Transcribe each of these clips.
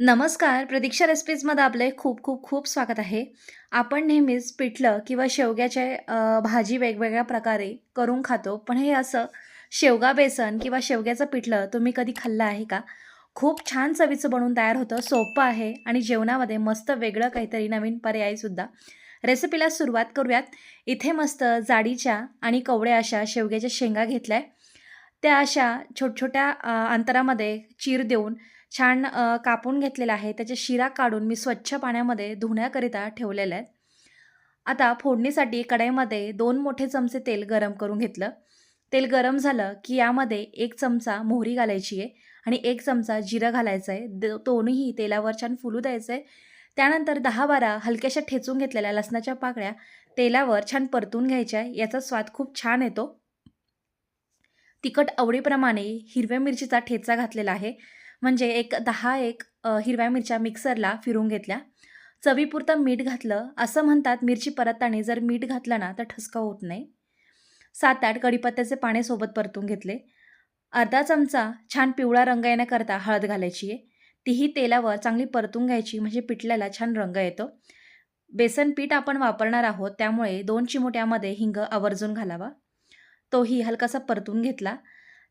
नमस्कार प्रतीक्षा रेसिपीजमध्ये आपले खूप खूप खूप स्वागत आहे. आपण नेहमीच पिठलं किंवा शेवग्याचे भाजी वेगवेगळ्या प्रकारे करून खातो पण हे असं शेवगा बेसन किंवा शेवग्याचं पिठलं तुम्ही कधी खाल्लं आहे का? खूप छान चवीचं बनवून तयार होतं सोपं आहे आणि जेवणामध्ये मस्त वेगळं काहीतरी नवीन पर्यायसुद्धा रेसिपीला सुरुवात करूयात. इथे मस्त जाडीच्या आणि कवड्या अशा शेवग्याच्या शेंगा घेतल्या त्या अशा छोटछोट्या छोट्या अंतरामध्ये चीर देऊन छान कापून घेतलेला आहे. त्याच्या शिरा काढून मी स्वच्छ पाण्यामध्ये धुण्याकरिता ठेवलेल्या आहेत. आता फोडणीसाठी कढईमध्ये दोन मोठे चमचे तेल गरम करून घेतलं. तेल गरम झालं की यामध्ये एक चमचा मोहरी घालायची आहे आणि एक चमचा जिरं घालायचं आहे. द दोन्हीही तेलावर छान फुलू द्यायचं आहे. त्यानंतर दहा बारा हलक्याशा ठेचून घेतलेल्या लसणाच्या पाकळ्या तेलावर छान परतून घ्यायच्या याचा स्वाद खूप छान येतो. तिखट आवडीप्रमाणे हिरव्या मिरचीचा ठेचा घातलेला आहे. म्हणजे एक दहा एक हिरव्या मिरच्या मिक्सरला फिरून घेतल्या. चवीपुरतं मीठ घातलं. असं म्हणतात मिरची परतताना जर मीठ घातलं ना तर ठसका होत नाही. सात आठ कढीपत्त्याचे पाने सोबत परतून घेतले. अर्धा चमचा छान पिवळा रंग येण्याकरता हळद घालायची आहे. तीही तेलावर चांगली परतून घ्यायची म्हणजे पिठल्याला छान रंग येतो. बेसन पीठ आपण वापरणार आहोत त्यामुळे दोन चिमोट्यामध्ये हिंग आवर्जून घालावा. तोही हलकासा परतून घेतला.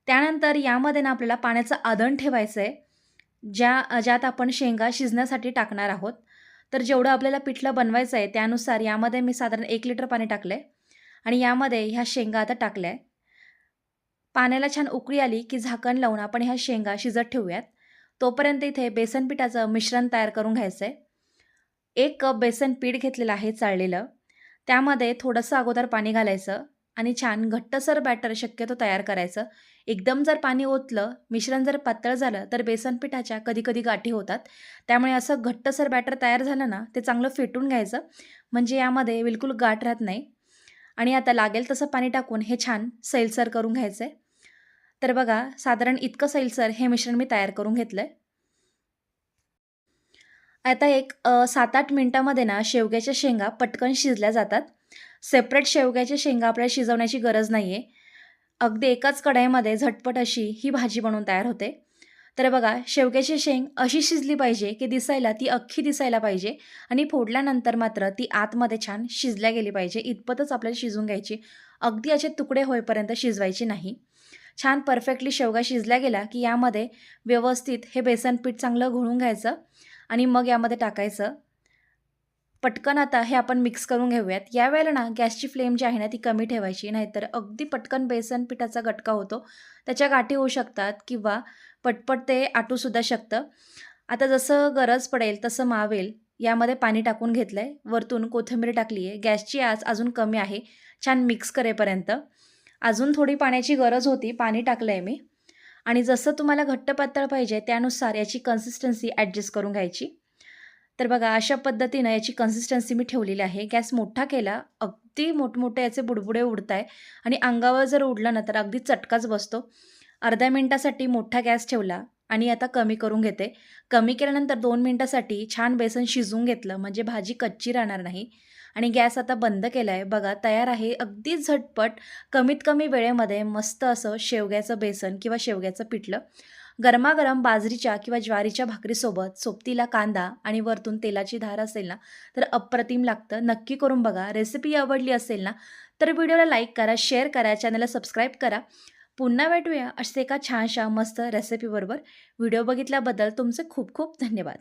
त्यानंतर यामध्ये ना आपल्याला पाण्याचं आदण ठेवायचं आहे ज्या ज्यात आपण शेंगा शिजण्यासाठी टाकणार आहोत. तर जेवढं आपल्याला पिठलं बनवायचं आहे त्यानुसार यामध्ये मी साधारण एक लिटर पाणी टाकलं आहे आणि यामध्ये ह्या शेंगा आता टाकल्या आहे पाण्याला छान उकळी आली की झाकण लावून आपण ह्या शेंगा शिजत ठेवूयात. तोपर्यंत इथे बेसन पिठाचं मिश्रण तयार करून घ्यायचं आहे एक कप बेसन पीठ घेतलेलं आहे चाळलेलं. त्यामध्ये थोडंसं अगोदर पाणी घालायचं. आणि छान घट्टसर बॅटर शक्यतो तयार करायचं. एकदम जर पाणी ओतलं मिश्रण जर पातळ झालं तर बेसन पिठाच्या कधी कधी गाठी होतात. त्यामुळे असं घट्टसर बॅटर तयार झालं ना ते चांगलं फेटून घ्यायचं. म्हणजे यामध्ये बिलकुल गाठ राहत नाही. आणि आता लागेल तसं पाणी टाकून हे छान सैलसर करून घ्यायचं आहे तर बघा साधारण इतकं सैलसर हे मिश्रण मी तयार करून घेतलं आहे आता एक सात आठ मिनटामध्ये ना शेवग्याच्या शेंगा पटकन शिजल्या जातात. सेपरेट शेवग्याच्या शेंगा आपल्याला शिजवण्याची गरज नाही आहे अगदी एकाच कढाईमध्ये झटपट अशी ही भाजी बनवून तयार होते. तर बघा शेवग्याची शेंग अशी शिजली पाहिजे की दिसायला ती अख्खी दिसायला पाहिजे आणि फोडल्यानंतर मात्र ती आतमध्ये छान शिजल्या गेली पाहिजे. इतपतच आपल्याला शिजून घ्यायची. अगदी असे तुकडे होईपर्यंत शिजवायची नाही. छान परफेक्टली शेवगा शिजल्या गेला की यामध्ये व्यवस्थित हे बेसन पीठ चांगलं घोळून घ्यायचं आणि मग यामध्ये टाकायचं. पटकन आता हे आपण मिक्स करून घेऊयात. यावेळेला ना गॅसची फ्लेम जी आहे ना ती कमी ठेवायची नाहीतर अगदी पटकन बेसन पिठाचा गटका होतो. त्याच्या गाठी होऊ शकतात किंवा पटपट ते आटूसुद्धा शकतं. आता जसं गरज पडेल तसं मावेल. यामध्ये पाणी टाकून घेतलं आहे वरतून कोथिंबीर टाकली आहे. गॅसची आज अजून कमी आहे. छान मिक्स करेपर्यंत. अजून थोडी पाण्याची गरज होती. पाणी टाकलं आहे मी. आणि जसं तुम्हाला घट्ट पातळ पाहिजे त्यानुसार याची कन्सिस्टन्सी ॲडजस्ट करून घ्यायची. तर बघा अशा पद्धतीनं याची कन्सिस्टन्सी मी ठेवलेली आहे. गॅस मोठा केला अगदी मोठमोठे याचे बुडबुडे उडत आहे आणि अंगावर जर उडलं ना तर अगदी चटकाच बसतो. अर्ध्या मिनटासाठी मोठा गॅस ठेवला आणि आता कमी करून घेते. कमी केल्यानंतर दोन मिनटासाठी छान बेसन शिजवून घेतलं म्हणजे भाजी कच्ची राहणार नाही. आणि गॅस आता बंद केला आहे बघा तयार आहे अगदी झटपट कमीत कमी वेळेमध्ये मस्त असं शेवग्याचं बेसन किंवा शेवग्याचं पिठलं. गरमागरम बाजरीच्या किंवा ज्वारीच्या भाकरीसोबत सोबतीला कांदा आणि वरतून तेलाची धार असेल ना तर अप्रतिम लागतं. नक्की करून बघा. रेसिपी आवडली असेल ना तर व्हिडिओला लाईक करा शेअर करा चॅनलला सबस्क्राईब करा. पुन्हा भेटूया असे एका छानशा मस्त रेसिपीबरोबर. व्हिडिओ बघितल्याबद्दल तुमचे खूप खूप धन्यवाद.